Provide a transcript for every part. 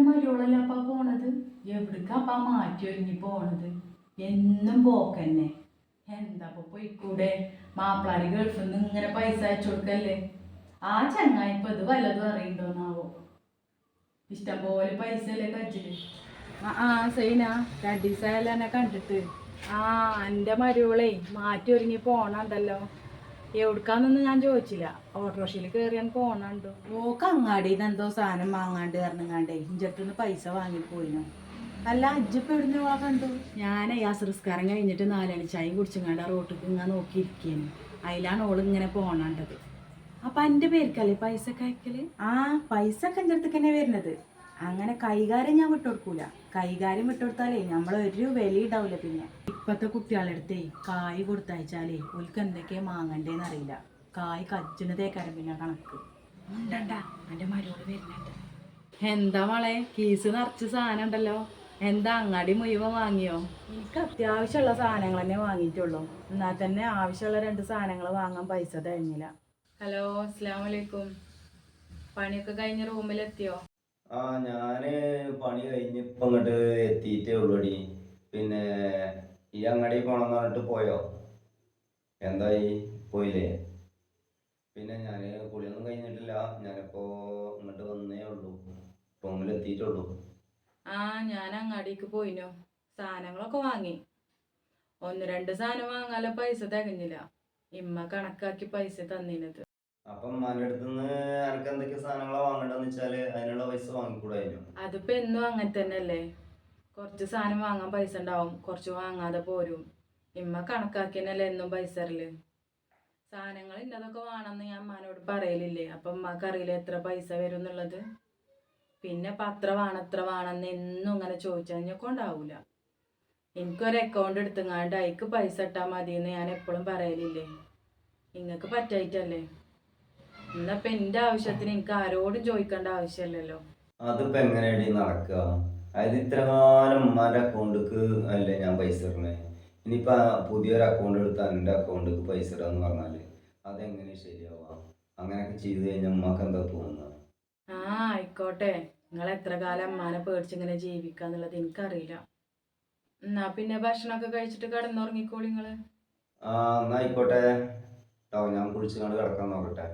അന്റെ മരുവളല്ല അപ്പാ പോണത്? എവിടേക്കാപ്പാ മാറ്റി ഒരുങ്ങി പോണത്? എന്നും പോക്കന്നെ. എന്താപ്പൊ പോയിക്കൂടെ? മാപ്പിളാടി ഗൾഫിൽ നിന്ന് ഇങ്ങനെ പൈസ അയച്ചു കൊടുക്കല്ലേ? ആ ചങ്ങായി ഇപ്പൊ ഇത് വല്ലതും അറിയണ്ടോന്നാവോ? ഇഷ്ടംപോലെ പൈസ അല്ലേ ആ ആ സൈന രണ്ടീസായാലും എന്നെ കണ്ടിട്ട്. ആ എന്റെ മരുവളെ മാറ്റി ഒരുങ്ങി പോണണ്ടല്ലോ എവിടുക്കാന്നൊന്നും ഞാൻ ചോദിച്ചില്ല. ഓട്ടോറിക്ഷയിൽ കയറിയാൻ പോണുണ്ടോ ഓക്ക് അങ്ങാടിന്ന് എന്തോ സാധനം വാങ്ങാണ്ട് ഇറങ്ങാണ്ടേ അടുത്തുനിന്ന് പൈസ വാങ്ങിപ്പോയിനു അല്ല അജ്ജിപ്പ് എവിടുന്ന് വാ കണ്ടു? ഞാനേ ആ സംസ്കാരം കഴിഞ്ഞിട്ട് നാലണി ചായ കുടിച്ചങ്ങാണ്ട് ആ റോട്ടിക്ക് ഇങ്ങനെ നോക്കിയിരിക്കേനു. അതിലാണ് ഓൾ ഇങ്ങനെ പോണണ്ടത്. അപ്പൊ എന്റെ പേർക്കല്ലേ പൈസ ഒക്കെ അയക്കൽ? ആ പൈസ ഒക്കെ എന്റെ അടുത്തേക്ക് തന്നെ വരുന്നത്. അങ്ങനെ കൈകാര്യം ഞാൻ വിട്ടുകൊടുക്കൂല കൈകാര്യം വിട്ടുകൊടുത്താലേ നമ്മൾ ഒരു വില ഉണ്ടാവില്ല പിന്നെ. ഇപ്പത്തെ കുട്ടികളുടെ അടുത്തേ കായ് കൊടുത്തയച്ചാലേ ഓൽക്ക് എന്തൊക്കെയാ മാങ്ങണ്ടേന്ന് അറിയില്ല. കായ് കജ്ജിനതേക്കാരം പിന്നെ കണക്ക്. എന്താ മോളെ? കീസ് നിറച്ച് സാധനം ഉണ്ടല്ലോ എന്താ അങ്ങാടി മുഴുവൻ വാങ്ങിയോ? എനിക്ക് അത്യാവശ്യമുള്ള സാധനങ്ങൾ തന്നെ വാങ്ങിയിട്ടുള്ളൂ. എന്നാൽ തന്നെ ആവശ്യമുള്ള രണ്ട് സാധനങ്ങൾ വാങ്ങാൻ പൈസ തഴഞ്ഞില്ല ഹലോ അസ്സാം വലൈക്കും പണിയൊക്കെ കഴിഞ്ഞ് റൂമിലെത്തിയോ? ആ ഞാൻ പണി കഴിഞ്ഞ് ഇപ്പൊ അങ്ങോട്ട് എത്തിയിട്ടേ ഉള്ളൂടി പിന്നെ ഈ അങ്ങാടി പോണെന്ന് പറഞ്ഞിട്ട് പോയോ? എന്തായി? പോയില്ലേ? പിന്നെ ഞാൻ കുളിയൊന്നും കഴിഞ്ഞിട്ടില്ല. ഞാനിപ്പോ ഇങ്ങോട്ട് വന്നേ ഉള്ളൂ. റൂമിൽ എത്തിയിട്ടുള്ളൂ ആ ഞാൻ അങ്ങാടിക്ക് പോയിനു. സാധനങ്ങളൊക്കെ വാങ്ങി. ഒന്ന് രണ്ട് സാധനം വാങ്ങാനുള്ള പൈസ തികഞ്ഞില്ല. ഇമ്മ കണക്കാക്കി പൈസ തന്നിനത്. അപ്പം എന്റെ അടുത്ത് നിന്ന് എനിക്ക് എന്തൊക്കെ സാധനങ്ങളാ വാങ്ങണ്ടെന്ന് വെച്ചാൽ അതിനുള്ള പൈസ വാങ്ങിക്കൂടായിരുന്നു. അതിപ്പോ എന്നും അങ്ങനെ തന്നെയല്ലേ? കുറച്ച് സാധനം വാങ്ങാൻ പൈസ ഉണ്ടാവും. കുറച്ച് വാങ്ങാതെ പോരും. ഇമ്മ കണക്കാക്കിയനല്ലേ എന്നും പൈസ തരൽ? സാധനങ്ങൾ ഇന്നതൊക്കെ വേണമെന്ന് ഞാൻ അമ്മാനോട് പറയലില്ലേ? അപ്പം അമ്മയ്ക്ക് അറിയില്ല എത്ര പൈസ വരും എന്നുള്ളത്? പിന്നെ ഇപ്പം അത്ര വേണം എത്ര വേണമെന്ന് എന്നും ഇങ്ങനെ ചോദിച്ചാൽ ഞൊക്കെ ഉണ്ടാവില്ല എനിക്കൊരു അക്കൗണ്ട് എടുത്തുങ്ങാണ്ട് അതിക്ക് പൈസ ഇട്ടാൽ മതി എന്ന് ഞാൻ എപ്പോഴും പറയലില്ലേ? നിങ്ങൾക്ക് പറ്റായിട്ടല്ലേ? എന്നപ്പം എന്റെ ആവശ്യത്തിന് എനിക്ക് ആരോടും ചോദിക്കേണ്ട ആവശ്യമില്ലല്ലോ. അതിപ്പോ എങ്ങനെയാണ് നടക്കുക അതായത് ഇത്ര കാലം ഉമ്മാന്റെ അക്കൗണ്ടിക്ക് അല്ലേ ഞാൻ പൈസ ഇടണേ? ഇനിയിപ്പോ പുതിയൊരു അക്കൗണ്ട് എടുത്താൽ എന്റെ അക്കൗണ്ടിക്ക് പൈസ ഇടാന്ന് പറഞ്ഞാൽ അതെങ്ങനെ ശരിയാവാ അങ്ങനെയൊക്കെ ചെയ്തു കഴിഞ്ഞാൽ ഉമ്മക്ക് എന്താ തോന്നുന്നത് ആ ആയിക്കോട്ടെ. നിങ്ങൾ എത്ര കാലം അമ്മാനെ പേടിച്ചിങ്ങനെ ജീവിക്കാന്നുള്ളത് എനിക്കറിയില്ല. എന്നാ പിന്നെ ഭക്ഷണമൊക്കെ കഴിച്ചിട്ട് കിടന്നുറങ്ങിക്കോളി നിങ്ങൾ. ആ എന്നാ ആയിക്കോട്ടെ. ഞാൻ കുളിച്ച് കണ്ട് കിടക്കാൻ നോക്കട്ടെ.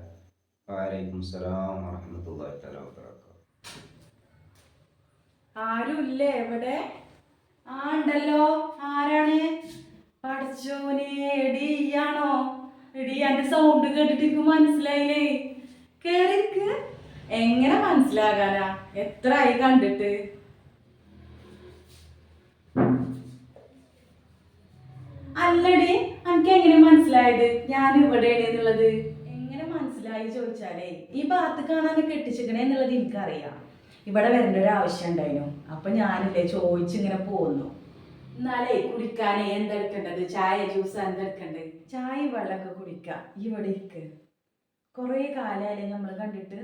വാലൈക്കും സലാം വബറകാതുഹു. ആരുമില്ലേ എവിടെ ആ ഉണ്ടല്ലോ. ആരാണ്? പഠിച്ചോനെ എടി ഇയാണോ സൗണ്ട് കേട്ടിട്ട് മനസ്സിലായില്ലേ? കേറിക്ക് എങ്ങനെ മനസ്സിലാകാനാ? എത്ര ആയി കണ്ടിട്ട്? അല്ലടി എനിക്ക് എങ്ങനെ മനസ്സിലായത്? ഞാൻ ഇവിടെ എന്നുള്ളത്. എങ്ങനെ മനസ്സിലായി ചോദിച്ചാലേ ഈ ഭാഗത്ത് കാണാൻ കെട്ടിച്ചിക്കണേ എന്നുള്ളത് എനിക്കറിയാം. ഇവിടെ വരേണ്ട ഒരു ആവശ്യം ഉണ്ടായിരുന്നു അപ്പൊ ഞാനില്ലേ ചോദിച്ചിങ്ങനെ പോന്നു. എന്നാലേ കുടിക്കാനേ എന്തെടുക്കേണ്ടത്? ചായ ജ്യൂസ് എന്തെടുക്കണ്ട് ചായ വെള്ളമൊക്കെ കുടിക്കാം. ഇവിടെ ഇരിക്ക്. കുറേ കാലമായില്ലേ നമ്മൾ കണ്ടിട്ട്?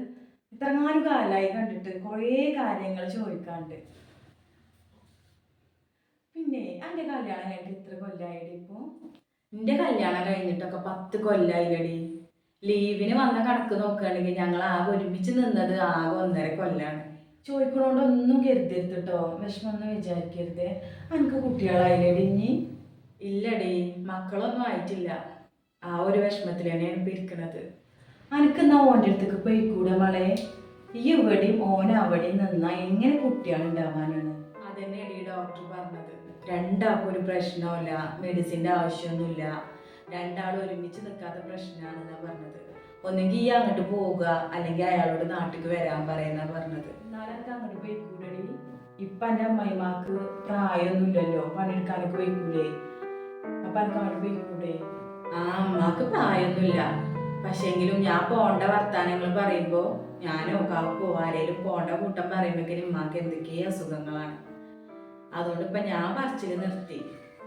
ഇത്രങ്ങാനും കാലമായി കണ്ടിട്ട് കുറേ കാര്യങ്ങൾ ചോദിക്കാണ്ട്. പിന്നെ എന്റെ കല്യാണം കഴിഞ്ഞിട്ട് ഇത്ര കൊല്ലമായിടി ഇപ്പോൾ എന്റെ കല്യാണം കഴിഞ്ഞിട്ടൊക്കെ പത്ത് കൊല്ലായില്ലടി. ലീവിന് വന്ന കണക്ക് നോക്കുകയാണെങ്കിൽ ഞങ്ങൾ ആകെ ഒരുമിച്ച് നിന്നത് ആകെ ഒന്നര കൊല്ലാണ്. ചോദിക്കണോണ്ട് ഒന്നും കരുതരുത് കേട്ടോ വിഷമമൊന്നും വിചാരിക്കരുത്. എനിക്ക് കുട്ടികളായില്ലേടി ഇനി ഇല്ലടി മക്കളൊന്നും ആയിട്ടില്ല. ആ ഒരു വിഷമത്തിൽ തന്നെയാണ് ഇപ്പം ഇരിക്കണത്. അനക്കെന്നാ ഓന്റെ അടുത്തേക്ക് പോയിക്കൂടെ മളെ? ഈ ഇവിടെയും ഓൻ അവിടെയും നിന്നാ എങ്ങനെ കുട്ടികളുണ്ടാവാനാണ് അത് അതന്നെയാണ് ഈ ഡോക്ടർ പറഞ്ഞത്. രണ്ടാൾക്കും ഒരു പ്രശ്നമില്ല മെഡിസിന്റെ ആവശ്യമൊന്നുമില്ല. രണ്ടാളും ഒരുമിച്ച് നിൽക്കാത്ത പ്രശ്നമാണെന്നാണ് പറഞ്ഞത്. ഒന്നെങ്കിൽ ഈ അങ്ങോട്ട് പോവുക അല്ലെങ്കിൽ അയാളോട് നാട്ടിൽ വരാൻ പറയുന്ന പറഞ്ഞത്. എന്നാലും അങ്ങോട്ട് പോയിക്കൂടടി? ഇപ്പൊ എന്റെ അമ്മയമാക്ക് പ്രായമൊന്നുമില്ലല്ലോ. പണിയെടുക്കാനൊക്കെ പോയിക്കൂടെ? അപ്പൊ എനിക്ക് അങ്ങോട്ട് പോയിക്കൂടെ? ആ അമ്മയ്ക്ക് പ്രായമൊന്നുമില്ല. പക്ഷെങ്കിലും ഞാൻ പോണ്ട വർത്താനങ്ങൾ പറയുമ്പോ ഞാനോ കാക്കോ ആരേലും പോണ്ട കൂട്ടം പറയുമ്പോഴേക്കും ഉമ്മാക്ക് എന്തൊക്കെയോ അസുഖങ്ങളാണ്. അതുകൊണ്ട് ഇപ്പൊ ഞാൻ പറച്ചിൽ നിർത്തി.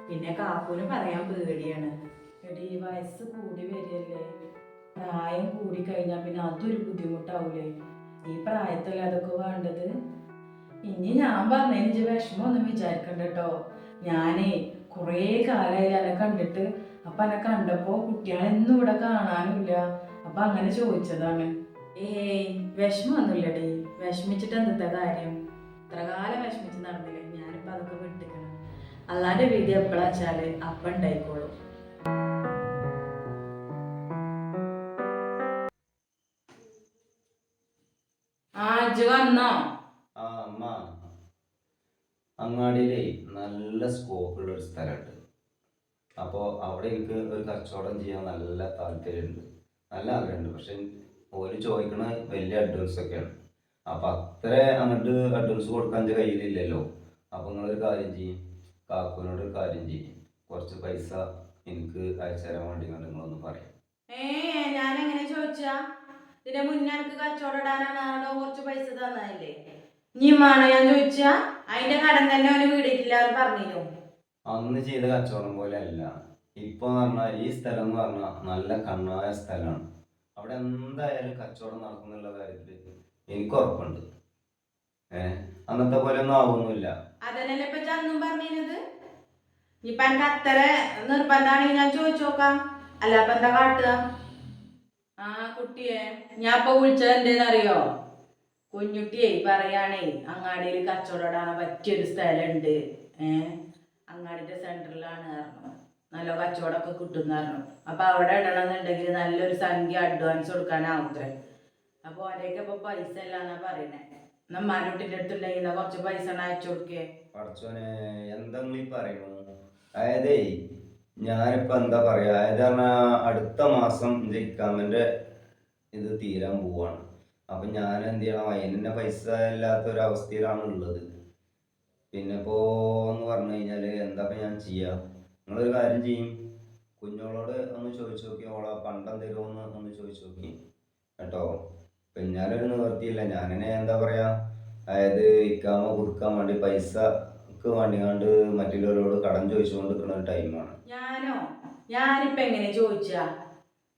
പിന്നെ കാക്കൂന് പറയാൻ പേടിയാണ്. എടി വയസ്സ് കൂടി വരികയല്ലേ? പ്രായം കൂടി കഴിഞ്ഞാൽ പിന്നെ അതൊരു ബുദ്ധിമുട്ടാവൂലേ? ഈ പ്രായത്തിൽ അതൊക്കെ വേണ്ടത്? ഇനി ഞാൻ പറഞ്ഞ എനിക്ക് വിഷമമൊന്നും വിചാരിക്കണ്ട കേട്ടോ ഞാനേ കുറേ കാലമായി എന്നെ കണ്ടിട്ട്. അപ്പൊ എന്നെ കണ്ടപ്പോ കുട്ടികളെന്നും ഇവിടെ കാണാനില്ല. അപ്പൊ അങ്ങനെ ചോദിച്ചതാണ്. ഏയ് വിഷമമൊന്നുമില്ലടി വിഷമിച്ചിട്ട് എന്താ കാര്യം? ഇത്ര കാലം വിഷമിച്ച് നടന്നില്ലേ? ഞാനിപ്പോ അതൊക്കെ വിട്ടിക്കണം അല്ലാണ്ട് വിധി എപ്പോഴാ വെച്ചാൽ ഉണ്ടായിക്കോളും. ആ അമ്മ. അങ്ങാടിയിലേ നല്ല സ്കോപ്പുള്ള ഒരു സ്ഥലമുണ്ട്. അപ്പോൾ അവിടെ എനിക്ക് ഒരു കച്ചവടം ചെയ്യാൻ നല്ല താല്പര്യമുണ്ട്. നല്ല ആഗ്രഹമുണ്ട്. പക്ഷെ ഓര് ചോദിക്കണ വലിയ അഡ്വാൻസ് ഒക്കെയാണ്. അപ്പം അത്ര അങ്ങോട്ട് അഡ്വാൻസ് കൊടുക്കാൻ എന്റെ കയ്യിലില്ലല്ലോ. അപ്പം നിങ്ങളൊരു കാര്യം ചെയ്യും. കാക്കുവിനോട് ഒരു കാര്യം ചെയ്യും. കുറച്ച് പൈസ എനിക്ക് അയച്ചു തരാൻ വേണ്ടി നിങ്ങളൊന്ന് പറയാം. ഏ ഞാൻ എങ്ങനെ ചോദിച്ചാ? ഇതിന്റെ മുന്നേ എനിക്ക് കച്ചവടം ഇടാനാണ് തന്നതല്ലേ ഇനി വേണോ ഞാൻ ചോദിച്ചാ? അതിന്റെ കടം തന്നെ അവന് വീടിയിട്ടില്ല പറഞ്ഞില്ലോ പറഞ്ഞിരുന്നു. അന്ന് ചെയ്ത കച്ചവടം പോലെ അല്ല. ഇപ്പൊ പറഞ്ഞാൽ ഈ സ്ഥലം എന്ന് പറഞ്ഞാൽ നല്ല കണ്ണായ സ്ഥലമാണ്. അവിടെ എന്തായാലും കച്ചവടം നടക്കുന്നുള്ള കാര്യത്തിൽ എനിക്ക് ഉറപ്പുണ്ട്. ഏ? അന്നത്തെ പോലെ ഒന്നും ആവുന്നില്ല അതന്നല്ലേ ഇപ്പൊ ചന്നും പറഞ്ഞത് ഇപ്പൊ എനിക്ക് അത്ര നിർബന്ധാണെങ്കിൽ ഞാൻ ചോദിച്ചു നോക്കാം. അല്ല അപ്പൊ എന്താ കാട്ടുക? ആ കുട്ടിയെ. ഞാൻ ഇപ്പൊ വിളിച്ചത് എന്തേന്നറിയോ? കുഞ്ഞുട്ടിയെ പറയാണേ അങ്ങാടിയിൽ കച്ചവടം പറ്റിയൊരു സ്ഥലമുണ്ട്. ഏ? അങ്ങാടിന്റെ സെന്ററിലാണ് പറഞ്ഞു. നല്ല കച്ചവടമൊക്കെ കിട്ടും പറഞ്ഞു. അപ്പൊ അവിടെ ഇടണമെന്നുണ്ടെങ്കിൽ നല്ലൊരു സംഖ്യ അഡ്വാൻസ് കൊടുക്കാനാവുത്രേ അപ്പൊ അവരെയൊക്കെ ഇപ്പൊ പൈസ ഇല്ലാന്നാ പറയണേ. നമ്മാനോട്ടിന്റെ അടുത്തുണ്ടെങ്കിൽ എന്നാ കുറച്ച് പൈസ അയച്ചു കൊടുക്കേ. പറയുന്നു അതായതേ ഞാനിപ്പോ എന്താ പറയാ? അതായത് അടുത്ത മാസം എന്റെ ഇത് തീരാൻ പോവാണ്. അപ്പൊ ഞാൻ എന്ത് ചെയ്യണം അതിന് പൈസ ഇല്ലാത്ത ഒരു അവസ്ഥയിലാണ് ഉള്ളത് പിന്നെ ഇപ്പോ എന്ന് പറഞ്ഞു കഴിഞ്ഞാൽ എന്താപ്പൊ ഞാൻ ചെയ്യാ? നിങ്ങളൊരു കാര്യം ചെയ്യും. കുഞ്ഞോളോട് ഒന്ന് ചോദിച്ചു നോക്കി. ഓളെ പണ്ടം തരുമോന്ന് ഒന്ന് ചോദിച്ചു നോക്കി. കേട്ടോ? പിന്നാലൊരു നിവർത്തിയില്ല ഞാനിനെ എന്താ പറയാ? അതായത് ഇക്കാമ കൊടുക്കാൻ വേണ്ടി പൈസക്ക് വേണ്ടി കണ്ട് മറ്റുള്ളവരോട് കടം ചോദിച്ചുകൊണ്ട് ഒരു ടൈമാണ്. ഞാനോ? ഞാനിപ്പോ എങ്ങനെ ചോദിച്ചാ?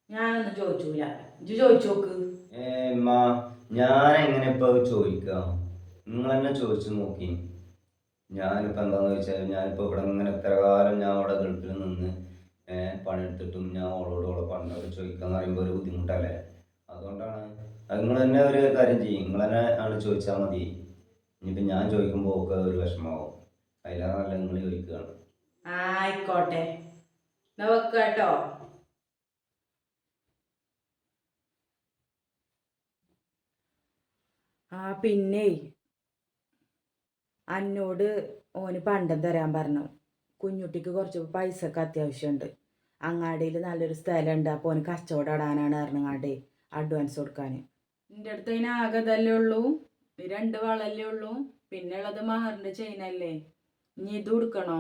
ഞാനൊന്നും ചോദിച്ചൂല. ഇജ്ജ് ചോദിച്ചു നോക്ക്. ഏ ഞാൻ എങ്ങനെ ഇപ്പൊ ചോദിക്കാം? നിങ്ങൾ തന്നെ ചോദിച്ചു നോക്കി. ഞാനിപ്പോ എന്താന്ന് വെച്ചാൽ ഞാനിപ്പോ ഇവിടെ ഇങ്ങനെ എത്ര കാലം ഞാൻ അവിടെ ഗൾഫിൽ നിന്ന് പണിയെടുത്തിട്ടും ഞാൻ ഓളോട് ഓളെ പണിയോട് ചോദിക്കാന്ന് പറയുമ്പോൾ ഒരു ബുദ്ധിമുട്ടല്ലേ? അതുകൊണ്ടാണ്. അത് നിങ്ങൾ തന്നെ ഒരു കാര്യം ചെയ്യും. നിങ്ങൾ തന്നെ ആണ് ചോദിച്ചാൽ മതി. ഇനിയിപ്പൊ ഞാൻ ചോദിക്കുമ്പോൾ ഒക്കെ ഒരു വിഷമാവും. നല്ല നിങ്ങൾ ചോദിക്കുകയാണ് ആയിക്കോട്ടെ. എന്നാ വെക്ക കേട്ടോ ആ പിന്നെ അന്നോട് ഓന് പണ്ടം തരാൻ പറഞ്ഞു. കുഞ്ഞുട്ടിക്ക് കുറച്ച് പൈസക്ക് അത്യാവശ്യമുണ്ട് അങ്ങാടിയിൽ നല്ലൊരു സ്ഥലമുണ്ട് അപ്പോൾ ഓന് കച്ചവടം ഇടാനാണ് അങ്ങാടി അഡ്വാൻസ് കൊടുക്കാൻ എന്റെ അടുത്ത് അതിന് ആകതല്ലേ ഉള്ളൂ? രണ്ട് വളല്ലേ ഉള്ളൂ? പിന്നെ ഉള്ളത് മഹറിന്റെ ചെയിനല്ലേ ഇനി ഇത് കൊടുക്കണോ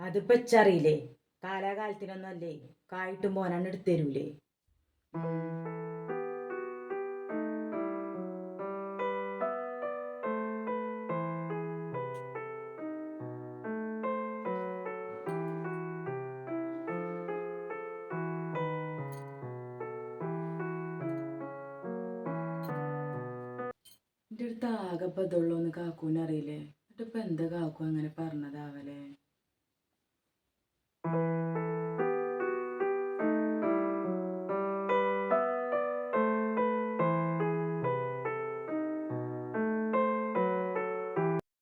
അതിപ്പോ ഇച്ചറിയില്ലേ? കാലാകാലത്തിനൊന്നും അല്ലേ? കായിട്ടും പോനാണ് എടുത്തരൂലേ എന്റെ അടുത്ത് ആകെ ഇപ്പം ഇതുള്ളൂന്ന് കാക്കൂനറിയില്ലേ? എന്നിട്ടിപ്പോൾ എന്താ കാക്കു അങ്ങനെ പറഞ്ഞതാവലേ